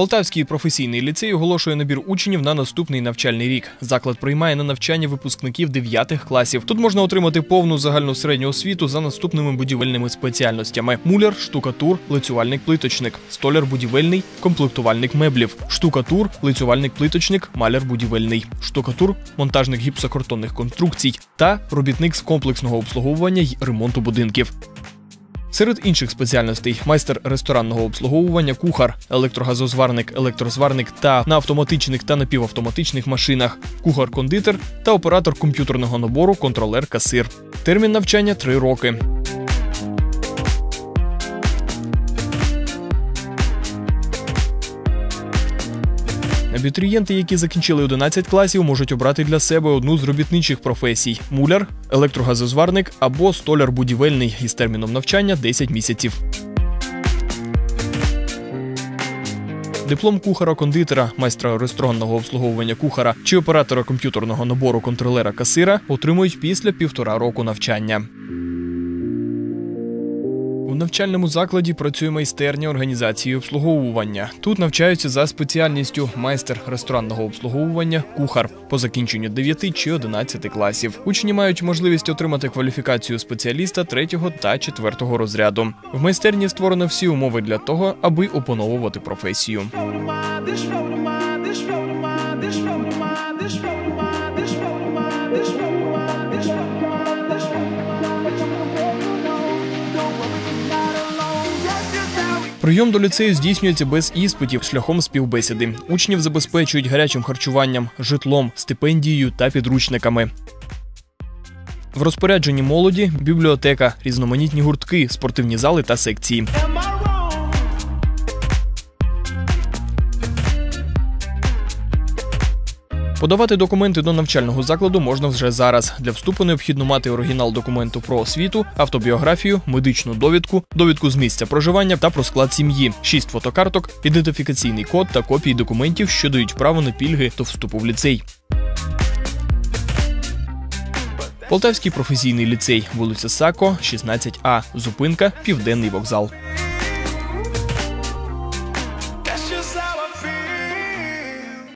Полтавський професійний ліцей оголошує набір учнів на наступний навчальний рік. Заклад приймає на навчання випускників 9 класів. Тут можна отримати повну загальну середню освіту за наступними будівельними спеціальностями: муляр, штукатур, лицювальник-плиточник, столяр будівельний, комплектувальник меблів, штукатур, лицювальник-плиточник, маляр будівельний, штукатур, монтажник гіпсокартонних конструкцій та робітник з комплексного обслуговування й ремонту будинків. Серед інших спеціальностей майстер ресторанного обслуговування, кухар, електрогазозварник, електрозварник та на автоматичних та напівавтоматичних машинах, кухар-кондитер та оператор комп'ютерного набору, контролер касир. Термін навчання три роки. Абітурієнти, які закінчили 11 класів, можуть обрати для себе одну з робітничих професій: муляр, електрогазозварник або столяр будівельний із терміном навчання 10 місяців. Диплом кухара-кондитера, майстра ресторанного обслуговування кухара чи оператора комп'ютерного набору контролера касира отримують після півтора року навчання навчальному закладі працює майстерня організації обслуговування. Тут навчаються за спеціальністю майстер ресторанного обслуговування, кухар по закінченню 9 чи 11 класів. Учні мають можливість отримати кваліфікацію спеціаліста 3 та 4 розряду. В майстерні створено всі умови для того, аби опановувати професію. This road of mine, this road of mine, this road of mine, this road of mine, this road of mine, this. Прийом до ліцею здійснюється без іспитів шляхом співбесіди. Учнів забезпечують гарячим харчуванням, житлом, стипендією та підручниками. В розпорядженні молоді бібліотека, різноманітні гуртки, спортивні зали та секції. Подавати документи до навчального закладу можна вже зараз. Для вступу необхідно мати оригінал документу про освіту, автобіографію, медичну довідку, довідку з місця проживання та про склад сім'ї, шість фотокарток, ідентифікаційний код та копії документів, що дають право на пільги до вступу в ліцей. Полтавський професійний ліцей, вулиця Сако, 16А, зупинка, Південний вокзал.